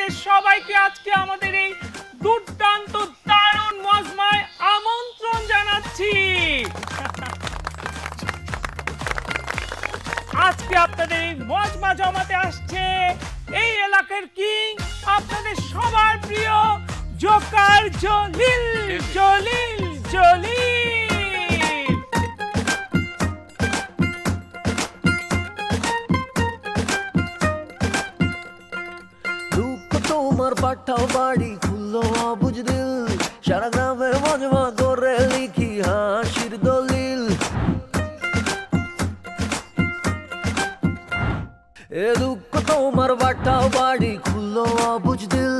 আপনাদের সবাইকে আজকে আমাদের এই দুর্দান্ত দারুণ মজমায় আমন্ত্রণ জানাচ্ছি। আজকে আপনাদের এই মজমা জমাতে আসছে এই এলাকার কিং, আপনাদের সবার প্রিয় জোকার জলিল জলিল জলিল। তোমার পাঠাও বাড়ি, খুললো অবুজ দিল। সারা গ্রামে মজমা করে লিখি হাসির দলিল। এ দুঃখ তোমার পাঠাও বাড়ি, খুললো অবুজ দিল।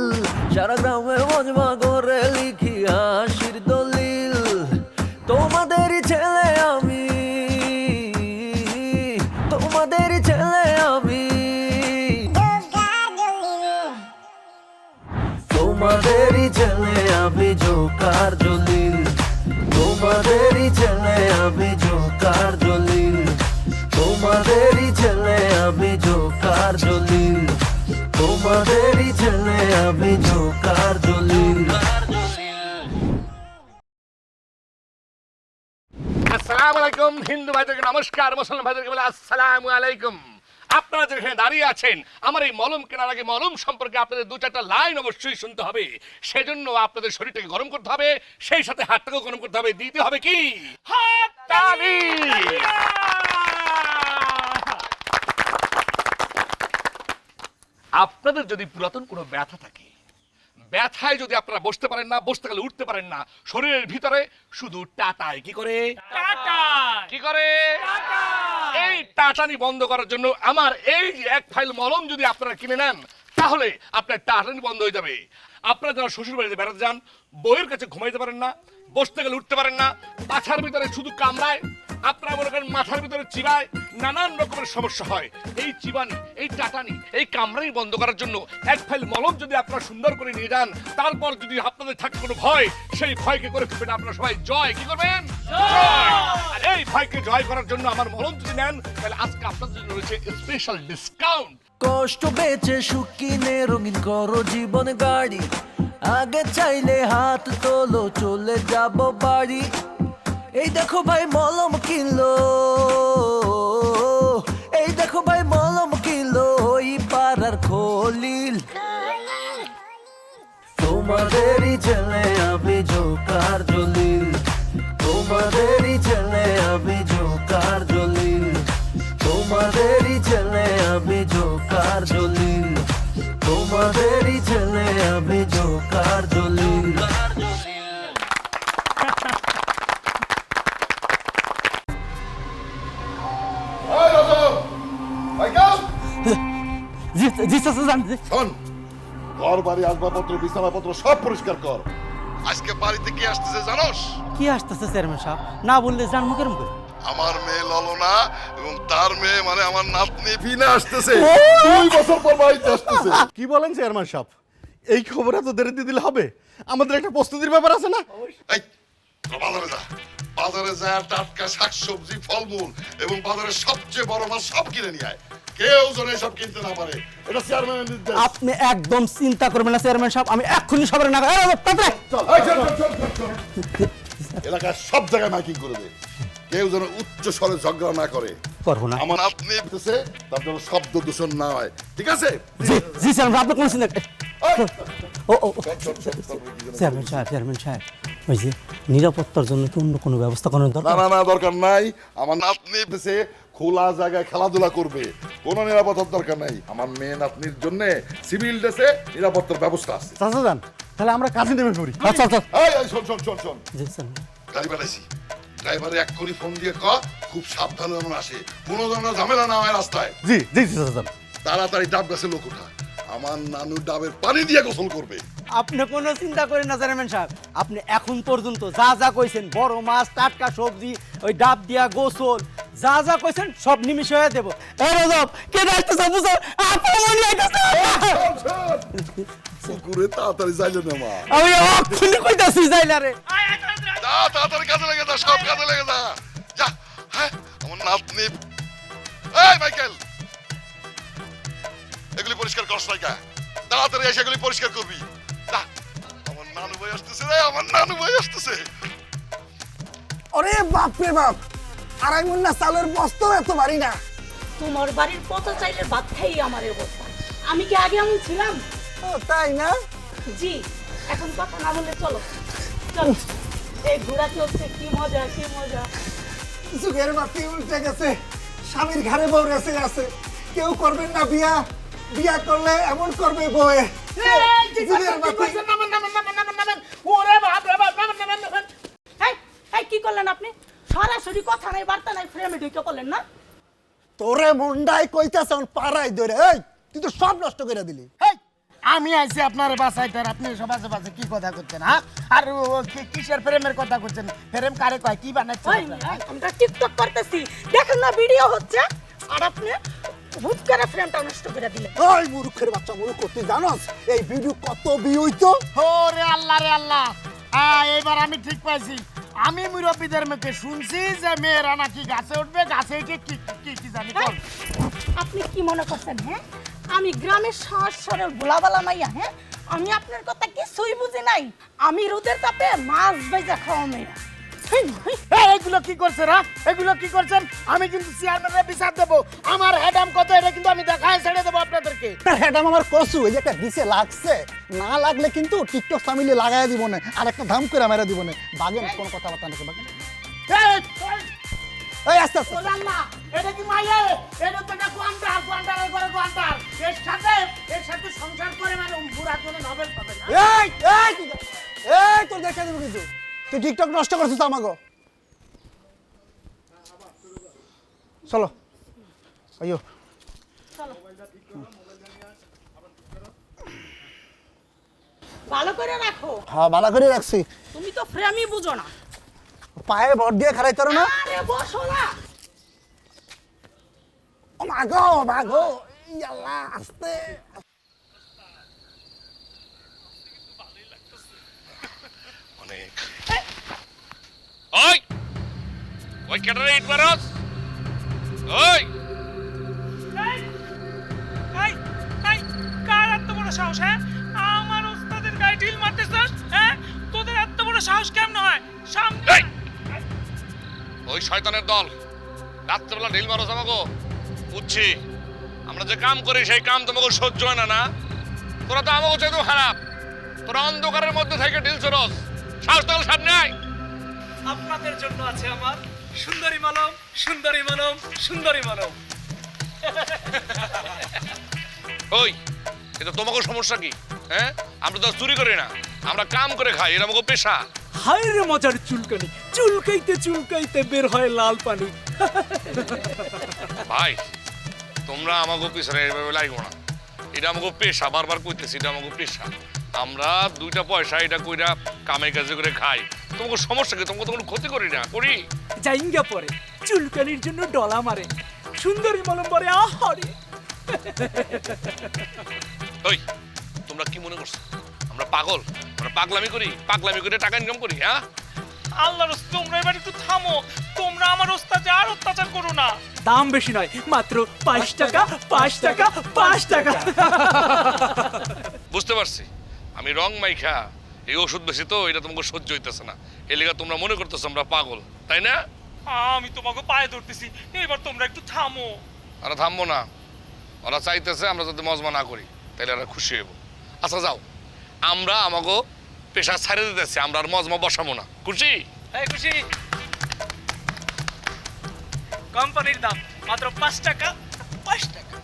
সারা গ্রামে মজমা করে লিখি হাসির দলিল। তোমাদেরই ছেলে তোমাদেরই ছেলে আমি জোকার জলিল তোমাদেরই ছেলে আমি জোকার জলিল তোমাদেরই ছেলে আমি জোকার জলিল তোমাদেরই ছেলে আমি জোকার জলিল আসসালামু আলাইকুম, হিন্দু ভাইদেরকে নমস্কার, মুসলমান ভাইদেরকে বলে আসসালামু আলাইকুম। আপনারা যেখানে দাঁড়িয়ে আছেন আমার এই মলম কেনার আগে মলম সম্পর্কে আপনাদের দু চারটা লাইন অবশ্যই শুনতে হবে। সেজন্য আপনাদের শরীরটাকে গরম করতে হবে সেই সাথে হাতটাকেও গরম করতে হবে। দিতে হবে কি? হাততালি! আপনাদের যদি পুরাতন কোনো ব্যথা থাকে ব্যথায় যদি আপনারা বসতে পারেন না বসতে গেলে উঠতে পারেন না শরীরের ভিতরে শুধু টাটায় কি করে? টাটা কি করে? এই টাটানি বন্ধ করার জন্য আমার এই এক ফাইল মলম যদি আপনারা কিনে নেন তাহলে আপনার টাটানি বন্ধ হয়ে যাবে। আপনারা যারা শ্বশুর বাড়িতে বেড়াতে যান বইয়ের কাছে ঘুমাইতে পারেন না বসতে গেলে উঠতে পারেন না পাছার ভিতরে শুধু কামড়ায় আপনারা মনে করেন মাথার ভিতরে চিবায় নানান রকমের সমস্যা হয়। এই চিবানি এই টাটানি এই কামড়ানি বন্ধ করার জন্য এক ফাইল মলম যদি আপনারা সুন্দর করে নিয়ে যান তারপর যদি আপনাদের থাকে কোনো ভয় সেই ভয়কে করে ফেলবেন আপনারা সবাই। জয় কি করবেন? আর এই ভয়কে জয় করার জন্য আমার মলম যদি নেন তাহলে আজকে আপনাদের জন্য রয়েছে স্পেশাল ডিসকাউন্ট কষ্ট বেচে সুকিনে রঙিন করো জীবন গাড়ি। আগে চাইলে হাত তোলো চলে যাব বাড়ি। এই দেখো ভাই মলম কিনলো। এই দেখো ভাই মলম কিনলো ওই পাড়ার খলিল। তোমাদেরই ছেলে আমি জোকার জলিল। তোমাদেরই ছেলে আমি জোকার জলিল। তোমাদেরই ছেলে আমি জোকার জলিল। তোমাদেরই ছেলে আমি জোকার জলিল। জি জি জি। শোন ঘর বাড়ি আসবাবপত্র বিছানাপত্র সব পরিষ্কার কর। আজকে বাড়িতে কি আসতেছে জানোস? কি আসতেছে চেয়ারম্যান সাহেব? না বললে জানব কেরম করে? আমার মেয়ে ললনা এবং তার মেয়ে মানে আমার নাতনি ভিনা আসতেছে। দুই বছর পর বাড়িতে আসতেছে। কি বলেন চেয়ারম্যান সাহেব? এই খবর এত দেরিতে দিলে হবে? আমাদের একটা প্রস্তুতির ব্যাপার আছে না? এই বাজারে যা। বাজারে যা টাটকা শাকসবজি ফলমূল এবং বাজারের সবচেয়ে বড় মাছ সব কিনে নিয়ে আয়। কেউ যেন এসব কিনতে না পারে। এটা চেয়ারম্যানের নির্দেশ। আপনি একদম চিন্তা করবেন না চেয়ারম্যান সাহেব আমি এক্ষুনি সবার না। এলাকার সব জায়গায় মাইকিং করে দে। কেউ যেন উচ্চ স্বরে ঝগড়া না করে। করব না। আমার আপনি বলতেছে তার জন্য শব্দ দূষণ না হয়। ঠিক আছে? জি জি চেয়ারম্যান আপনি কোনো চিন্তা ও ও ও, চল, চল, চল, চল, কি যেন চেয়ারম্যান সাহেব চেয়ারম্যান সাহেব ওই যে নিরাপত্তার জন্য কি অন্য কোনো ব্যবস্থা করার দরকার? না না দরকার নাই। আমার নাতনি খোলা জায়গায় খেলাধুলা করবে। কোনো নিরাপত্তার দরকার নাই। আমার মেয়ে নাতনির জন্য সিভিল ড্রেসে নিরাপত্তার ব্যবস্থা আছে। চাচা যান তাহলে আমরা কাজে নেমে পড়ি। আচ্ছা আচ্ছা এই, এই, শোন শোন শোন শোন। জি চেয়ারম্যান গাড়ি পাঠাইছি ড্রাইভারে এক করে ফোন দিয়ে ক খুব সাবধানে যেন আসে। কোনো ধরনের ঝামেলা না হয় রাস্তায়। জি জি জি চাচা যান। তাড়াতাড়ি ডাব গাছে লোক উঠা আমার নানু ডাবের পানি দিয়ে গোসল করবে। আপনি কোনো চিন্তা করেন না চেয়ারম্যান সাহেব। আপনি এখন পর্যন্ত যা যা কইছেন বড় মাছ টাটকা সবজি ওই ডাব দিয়া গোসল যা যা কইছেন সব নিমিশে হয়ে দেবো এই রজব কে ডাকতেছে বুঝো? আপনি মনে আইতাছে পুকুরে তাড়াতাড়ি যাইলে না মা। আমি অক্ষুনি কইতাছি যাইলা রে। যা তাড়াতাড়ি কাজে লেগে যা সব কাজে লেগে যা। যা হ্যাঁ আমার নাতনি। এই মাইকেল! এগুলি পরিষ্কার করস নাই কা? তাড়াতাড়ি এসে এগুলি পরিষ্কার করবি। যা আমার নানু ভাই আসতেছে রে আমার নানু ভাই আসতেছে। ওরে বাপ রে বাপ! আড়াই মুন্না চালের বস্তাও এত ভারী না। তোমার বাড়ির পচা চাইলে ভাত খাই আমার অবস্থা। আমি কি আগে এমন ছিলাম? ও তাই না? জি এখন কথা না বলে চলো। চলো। এই ঘোরাতে হচ্ছে? কি মজা কি মজা? যুগের বাতি উল্টে গেছে। স্বামীর ঘাড়ে বউ রেসে আছে কেউ করবেন না বিয়া। বিয়া করলে এমন করবে বউয়ে। যুগের বাতি। এই এই কি করলেন আপনি? সরাসরি কথা নাই বার্তা নাই ফ্রেমে ঢুকে করলেন না। তোরে মুন্ডাই কইতাছ পাড়াই ধরে। এই তুই তো সব নষ্ট করে দিলি। হেই, আমি আইছি আপনার বাসায় তার। আপনি সব আশেপাশে কি কথা করছেন হ্যাঁ? আর ও কি- কিসের প্রেমের কথা করছেন? প্রেম কারে কয়? কি বানাচ্ছেন আপনারা? আমরা টিকটক করতেছি। দেখেন না ভিডিও হচ্ছে। আর আপনি হুট করে ফ্রেমটা নষ্ট করে দিলেন। ওই মূর্খের বাচ্চা মূর্খ তুই জানোস? এই ভিডিও কত বি হইতো? ও রে আল্লাহ রে আল্লাহ। হ্যাঁ এবার আমি ঠিক পাইছি। আমি মুরব্বীদের মুখে শুনছি যে মেয়েরা নাকি গাছে উঠবে, গাছে উঠে কি কি কি জানি কর। আপনি কি মনে করছেন হ্যাঁ? আমি গ্রামের শহর সরের গোলাবালা মাইয়া হ্যাঁ? আমি আপনার কথা কিছুই বুঝি নাই। আমি রোদের তাপে মাছ বেজা খাওয়া মেয়েরা। এগুলো কি করছে রা? এগুলো কি করছেন? আমি কিন্তু চেয়ারম্যানের বিচার দেবো। আমার হেডাম কত এটা কিন্তু আমি দেখায় ছেড়ে দেবো আপনাদেরকে। হ্যাডাম আমার কসু এই যে একটা দিছে লাগছে। না লাগলে কিন্তু টিকটক সামিলে লাগাই দিব না আর একটা ধাম করে মেরে দিব না। বাগেন কোন কথাবার্তা নাকি বাগেন? এই, আস্তে আস্তে এটা কি মাইয়া? এটা তো একটা কোয়ান্টার, কোয়ান্টারের ঘরে কোয়ান্টার। এর সাথে এর সাথে সংসার করে মানে বুড়া করে নভেল পাবে না? এই এই। এই তোর দেখা দেবো কিছু তুই টিকটক নষ্ট করছিস আমাকে চলো। আইয়ো। ভালো করে রাখো। হ্যাঁ ভালো করে রাখছি। তুমি তো ফ্রেমই বুঝো না। পায়ে ভর দিয়ে খারাই তোর না। আরে বসো না। ও মাগো মাগো ইয়াল্লা আস্তে। ওই ওই কেটারে ইট মারস ওই এই, এই, কার এত বড় সাহস হ্যাঁ? আমার ওস্তাদের গায়ে ঢিল মারতেছস হ্যাঁ? তোদের এত বড় সাহস কেমন হয়? সামনে ওই শয়তানের দল রাত্রেবেলা ঢিল মারস আমাকে বুঝছি। আমরা যে কাম করি সেই কাম তোমাকে সহ্য হয় না না? তোরা তো আমাকে চাইতেও খারাপ তোরা অন্ধকারের মধ্যে থেকে ঢিল চরস সাহস তাহলে সামনে আপনাদের জন্য আছে আমার সুন্দরী মলম সুন্দরী মলম সুন্দরী মলম। ওই এটা তোমাকে সমস্যা কি? হ্যাঁ? আমরা তো আর চুরি করি না। আমরা কাম করে খাই এটা আমাকে পেশা। হায় রে মজার চুলকানি। চুলকাইতে চুলকাইতে বের হয় লাল পানি। ভাই তোমরা আমাকে পিছনে এইভাবে লাগবো না। এটা আমাকে পেশা বারবার কইতেছি এটা আমাকে পেশা। আমরা দুইটা পয়সা এটা কইরা কামে কাজে করে খাই। তোমাকে সমস্যা কি? তোমাকে তো কোনো ক্ষতি করি না। করি। জাইঙ্গা পরে চুলকানির জন্য ডলা মারে। সুন্দরী মলম পরে আহারে। ওই তোমরা কি মনে করছ? আমরা পাগল? আমরা পাগলামি করি? পাগলামি করে টাকা ইনকাম করি হ্যাঁ? আল্লাহ রস তোমরা এবার একটু থামো। তোমরা আমার ওস্তাদে আর অত্যাচার করো না। দাম বেশি নয় মাত্র পাঁচ টাকা পাঁচ টাকা পাঁচ টাকা। বুঝতে পারছি। আমি রং মাইখা এই ওষুধ বেশি তো এটা তোমাকে সহ্য হইতেছে না। এই লেগে তোমরা মনে করতেছো আমরা পাগল তাই না? আমি তোমাকে পায়ে ধরতেছি এবার তোমরা একটু থামো। ওরা থামবো না। ওরা চাইতেছে আমরা যদি মজমা না করি তাহলে ওরা খুশি হইব। আচ্ছা যাও। আমরা আমাকে পেশা ছাড়ে দিতেছি আমরা আর মজমা বসাবো না। খুশি? এই খুশি। কোম্পানির দাম মাত্র পাঁচ টাকা পাঁচ টাকা।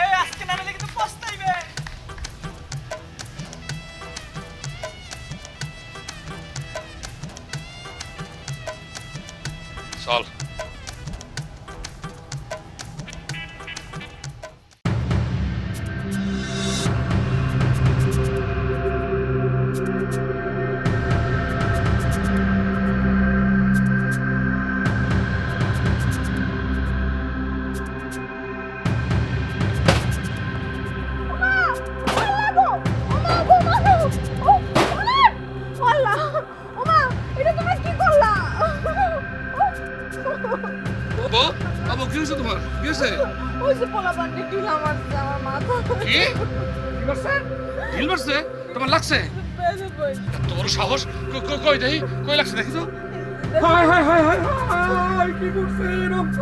এই আজকে না কিন্তু পস্তাইবে। চল বাবু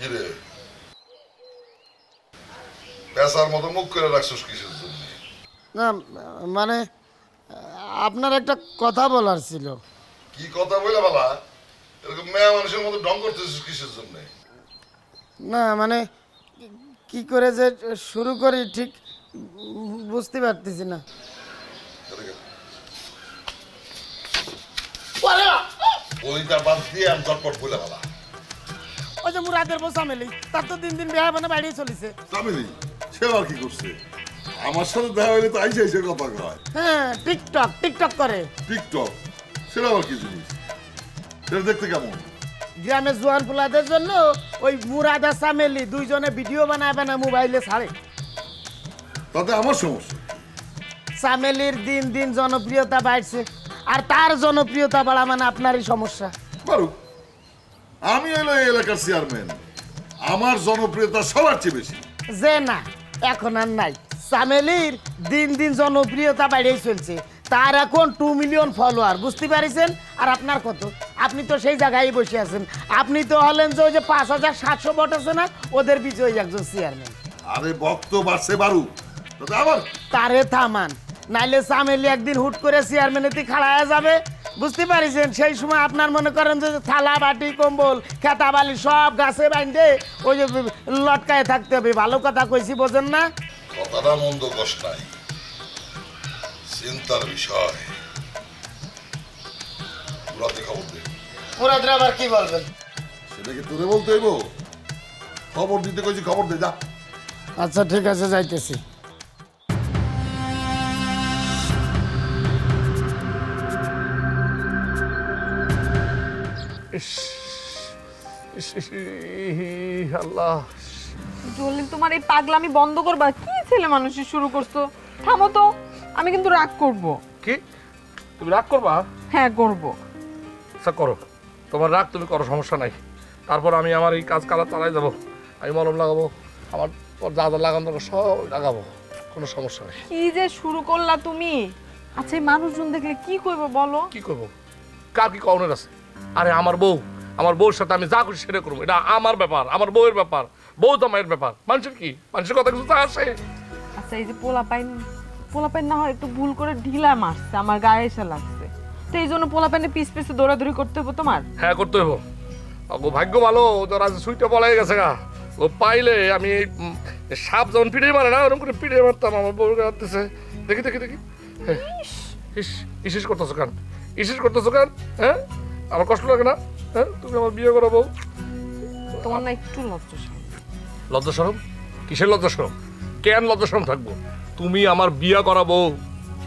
কিরে পেশার মতো মুখ করে রাখছিস কিসের জন্য? না মানে আপনার একটা কথা বলার ছিল। কি কথা বলে বাবা এরকম মেয়ে মানুষের মতো ডং করতেছিস কিসের জন্য? না মানে কি করে যে শুরু করি ঠিক বুঝতে পারতেছি না। বইটা বাদ দিয়ে আমি চটপট বলে বাবা ওই যে মুরাদের বসা মেলি তার তো দিন দিন বিয়ে মানে বাইরে চলেছে। তামিলি সে আর কি করছে? আমার সাথে দেখা হইলে তো আইসে আইসে কথা কয়। হ্যাঁ টিকটক টিকটক করে। টিকটক সেটা আবার কি জিনিস? সেটা দেখতে কেমন? গ্রামের জোয়ান পোলাদের জন্য ওই মুরাদ আর সামেলি দুইজনে ভিডিও বানায় বানায় মোবাইলে ছাড়ে। তাতে আমার সমস্যা সামেলির দিন দিন জনপ্রিয়তা বাড়ছে আর তার জনপ্রিয়তা বাড়া মানে আপনারই সমস্যা। পারুক আমি হলো এই এলাকার চেয়ারম্যান আমার জনপ্রিয়তা সবার চেয়ে বেশি। যে না এখন আর নাই। সামেলির দিন দিন জনপ্রিয়তা বাড়িয়ে চলছে। তার এখন টু মিলিয়ন ফলোয়ার বুঝতে পারিছেন? আর আপনার কত? আপনি তো সেই জায়গায় বসে আছেন। আপনি তো হলেন যে ওই যে পাঁচ হাজার সাতশো ভোট আছে না ওদের বিজয়ী একজন চেয়ারম্যান আরে বক্ত বাড়ছে বারু। তারে থামান। নাইলে সামেলি একদিন হুট করে চেয়ারম্যানেতে খাড়ায় যাবে। বুঝতে পারিছেন? সেই সময় আপনার মনে করেন যে থালা বাটি কম্বল খেতা বালি সব গাছে বাইন্ধে ওই যে লটকায় থাকতে হবে। ভালো কথা কইছি বোঝেন না? কথাটা মন্দ কষ্ট নাই। চিন্তার বিষয়। রাতে খবর দে। মুরাদরা আবার কি বলবেন? সেটা কি তোরে বলতে হইব? খবর দিতে কইছি খবর দে যা। আচ্ছা ঠিক আছে যাইতেছি। আল্লাহ। জলিল তোমার? এই পাগলামি বন্ধ করবা। কি ছেলে মানুষের শুরু করছ? থামো তো আমি কিন্তু রাগ করব। কি? তুমি রাগ করবা? হ্যাঁ করব। আচ্ছা করো। তোমার রাগ তুমি করো সমস্যা নাই। তারপর আমি আমার এই কাজ কালা চালাই যাব। আমি মলম লাগাবো। আমার যা যা লাগানো দরকার সব লাগাবো। কোনো সমস্যা নেই। কি যে শুরু করলা তুমি? আচ্ছা এই মানুষজন দেখলে কি করব বলো? কি করব কার কি কওনের আছে? আরে আমার বউ আমার বউর সাথে আমি যা করি সেটা করব। এটা আমার ব্যাপার আমার বউয়ের ব্যাপার বউ জামাইয়ের ব্যাপার। মানুষের কি? মানুষের কথা কিছু তা আসে। আচ্ছা এই যে পোলা পাইন পোলা পাইন না হয় একটু ভুল করে ঢিলা মারছে আমার গায়ে এসে লাগছে। তো এই জন্য পোলা পাইনে পিস পিছে দৌড়াদৌড়ি করতে হবে তোমার? হ্যাঁ করতে হইব। ও ভাগ্য ভালো ও তো রাজ সুইটা পলাই গেছে গা। ও পাইলে আমি এই সাপ যেমন পিড়ে মারে না ওরকম করে পিড়ে মারতাম আমার বউ মারতেছে দেখি দেখি দেখি। হ্যাঁ, ইস। ইসিস করতেছো কেন? ইসিস করতেছো কেন? হ্যাঁ? আমার কষ্ট লাগে না হ্যাঁ? তুমি আমার বিয়ে করো বউ। তোমার না একটু লজ্জা শরম। লজ্জা কিসের লজ্জা সরম? কেন লজ্জা সরম থাকব? তুমি আমার বিয়ে করা বউ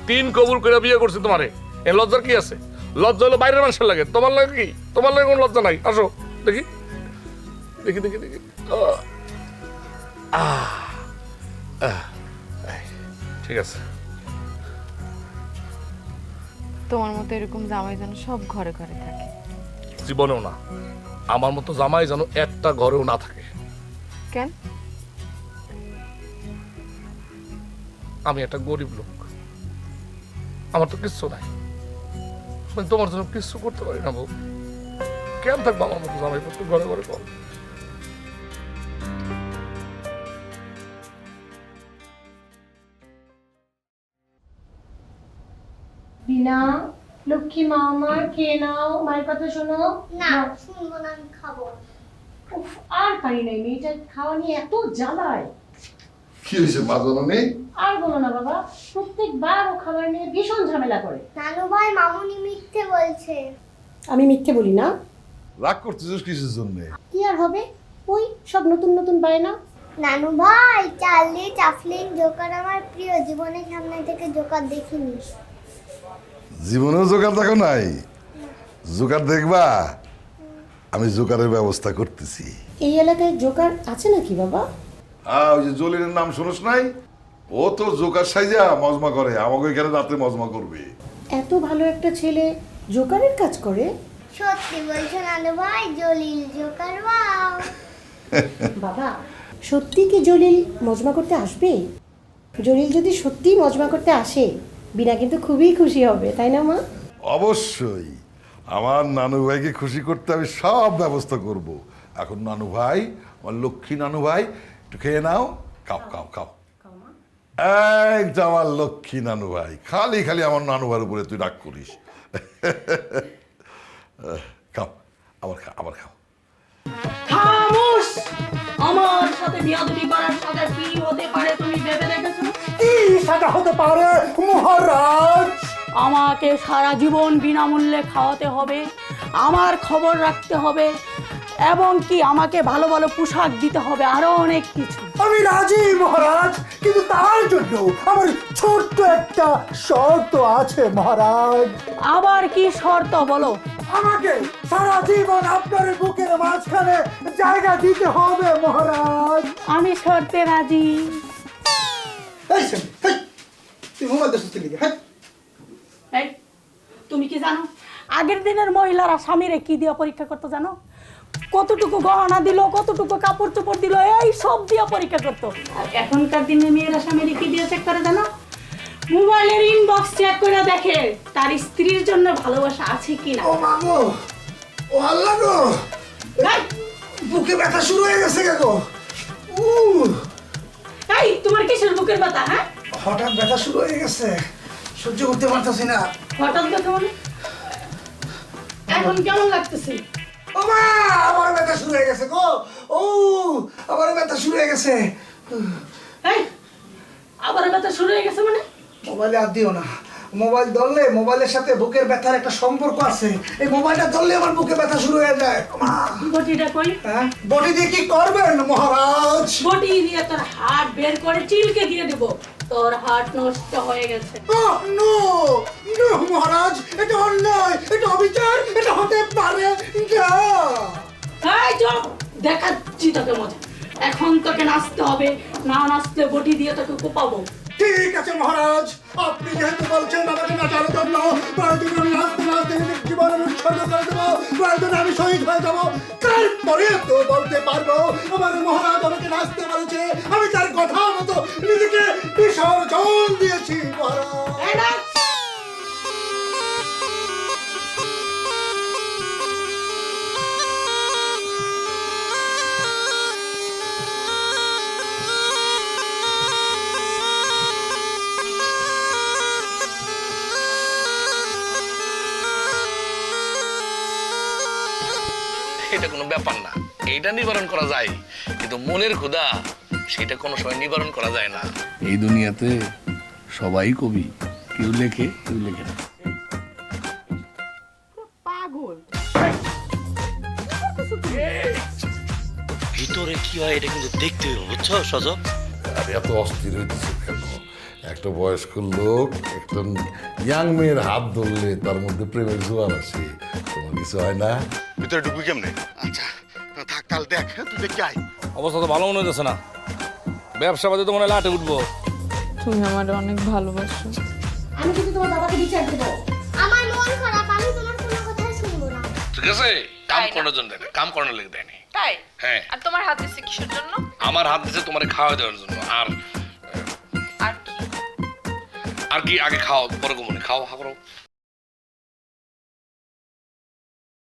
তিন কবুল করে বিয়ে করছি তোমারে। এ লজ্জার কি আছে? লজ্জা হলো বাইরের মানুষের লাগে। তোমার লাগে কি? তোমার লাগে কোনো লজ্জা নাই। আসো দেখি। দেখি দেখি দেখি। ঠিক আছে। তোমার মতো এরকম জামাই যেন সব ঘরে ঘরে থাকে। জীবনেও না আমার মতো জামাই যেন একটা ঘরেও না থাকে। কেন? আমি একটা গরিব লোক। আমার তো কিচ্ছু নাই। তোমার জন্য কিচ্ছু করতে পারি না বউ। কেন থাকব আমার মতো জামাই পড়তে ঘরে ঘরে কর বিনা লক্ষ্মী মা আমার খেয়ে নাও? মায়ের কথা শোনো। না শুনব না আমি খাব। উফ, আর পারি নাই মেয়েটা খাওয়া নিয়ে এত জ্বালায়। কি হয়েছে মা জননী আর বলো না বাবা। প্রত্যেকবার ও খাবার নিয়ে ভীষণ ঝামেলা করে। নানু ভাই মামুনি মিথ্যে বলছে। আমি মিথ্যে বলি না। রাগ করতেছিস কিসের জন্য? কি আর হবে? ওই সব নতুন নতুন বায়না নানু ভাই চার্লি চাফলিন জোকার আমার প্রিয়। জীবনের সামনে থেকে জোকার দেখিনি। জীবনেও জোগাড় দেখো নাই। জোগাড় দেখবা আমি জোকারের ব্যবস্থা করতেছি। এই এলাকায় জোকার আছে নাকি বাবা? হ্যাঁ ওই যে জলিলের নাম শুনোস নাই? ও তো জোকার সাইজা মজমা করে আমাকে এখানে রাতে মজমা করবে। এত ভালো একটা ছেলে জোকারের কাজ করে? সত্যি বলছো নানু ভাই জলিল জোকার বাও বাবা সত্যি কি জলিল মজমা করতে আসবে? জলিল যদি সত্যি মজমা করতে আসে বিনা কিন্তু খুবই খুশি হবে তাই না মা? অবশ্যই। আমার নানু ভাইকে খুশি করতে আমি সব ব্যবস্থা করব। এখন নানু ভাই আমার লক্ষ্মী নানু ভাই একটু খেয়ে নাও খাও খাও খাও। একদম আমার লক্ষ্মী নানু ভাই খালি খালি আমার নানু ভাইয়ের উপরে তুই রাগ করিস। খাও আবার খাও আবার খাও। আমার সাথে বিয়াদবি করার সাথে কি হতে পারে তুমি ভেবে দেখেছ কি সাজা হতে পারে মহারাজ। আমাকে সারা জীবন বিনামূল্যে খাওয়াতে হবে আমার খবর রাখতে হবে এবং কি আমাকে ভালো ভালো পোশাক দিতে হবে আরও অনেক কিছু। আমি রাজি মহারাজ কিন্তু তার জন্য আমার ছোট্ট একটা শর্ত আছে মহারাজ। আবার কি শর্ত বলো? আমাকে সারা জীবন আপনার বুকের মাঝখানে জায়গা দিতে হবে মহারাজ। আমি শর্তে রাজি। এই শোন, এই, তুই মোবাইল দেখছিস কি লিগে? হ্যাঁ। এই, তুমি কি জানো আগের দিনের মহিলারা স্বামীরে কি দিয়ে পরীক্ষা করতো জানো? কতটুকু গহনা দিল কতটুকু কাপড় চোপড় দিল এই সব দিয়ে পরীক্ষা করতো। আর এখনকার দিনে মেয়েরা স্বামীরে কি দিয়ে চেক করে জানো? মোবাইলের ইনবক্স চেক করে দেখে তার স্ত্রীর জন্য ভালোবাসা আছে ও মাগো ও আল্লাহ গো। বুকে ব্যথা শুরু হয়ে গেছে গো উ এই তোমার কিসের বুকের ব্যথা হ্যাঁ? হঠাৎ ব্যথা শুরু হয়ে গেছে। সহ্য করতে পারতেছি না। হঠাৎ ব্যথা মানে? এখন কেমন লাগতেছে? ও মা আমার ব্যথা শুরু হয়ে গেছে গো। ও আমার ব্যথা শুরু হয়ে গেছে। এই আবার ব্যথা শুরু হয়ে গেছে মানে? মোবাইলে আর দিও না। মোবাইল ধরলে মোবাইলের সাথে বুকের ব্যথার একটা সম্পর্ক আছে। এই মোবাইলটা ধরলে আমার বুকে ব্যথা শুরু হয়ে যায়। বটিটা কই? হ্যাঁ? বডি দিয়ে কি করবেন মহারাজ? বটি দিয়ে তোর হাত বের করে চিলকে দিয়ে দেব। তোর হাত নষ্ট হয়ে গেছে। নো নো মহারাজ এটা অন্যায় এটা অবিচার এটা হতে পারে না এই চল দেখাচ্ছি তোকে মজা। এখন তোকে নাচতে হবে না নাচতে বটি দিয়ে তোকে কোপাবো। ঠিক আছে, মহারাজ। আপনি যেহেতু বলছেন আমাকে নাচার জন্য প্রয়োজন আমি নাচতে নাচতে নিজের আমি উৎসর্গ করে দেবো প্রয়োজন আমি শহীদ হয়ে যাব। তারপরে তো বলতে পারব, আমার মহারাজ আমাকে নাচতে বলেছে, আমি তার কথা মতো নিজেকে বিসর্জন দিয়েছি, মহারাজ। না এইটা নিবারণ করা যায়। কিন্তু মনের ক্ষুধা সেটা কোনো সময় নিবারণ করা যায় না। এই দুনিয়াতে সবাই কবি কেউ লেখে কেউ লেখে না। পাগল। ভিতরে কি হয় এটা কিন্তু দেখতে হবে বুঝছ সজব আর এত অস্থির হইতেছে কেন? একটা বয়স্ক লোক একটা ইয়াং মেয়ের হাত ধরলে তার মধ্যে প্রেমের জোয়ার আসে তোমার কিছু হয় না। ভিতরে ঢুকবি কেমনে? আচ্ছা। থাক কাল দেখ তুই দেখি আয়। অবস্থা তো ভালো মনে হচ্ছে না। ব্যবসা বাদে তো মনে লাটে উঠবো। তুমি আমার অনেক ভালোবাসো। আমি কিন্তু তোমার বাবাকে বিচার দেবো। আমার মন খারাপ আমি তোমার কোনো কথা শুনব না। ঠিক আছে? কাম করানোর জন্য দেয় কাম করানোর লেগে দেয়নি। তাই? হ্যাঁ। আর তোমার হাত কিসের জন্য? আমার হাত দিছে তোমার খাওয়া দেওয়ার জন্য আর আর কি? আর কি আগে খাও পরে ঘুমনে খাও খাও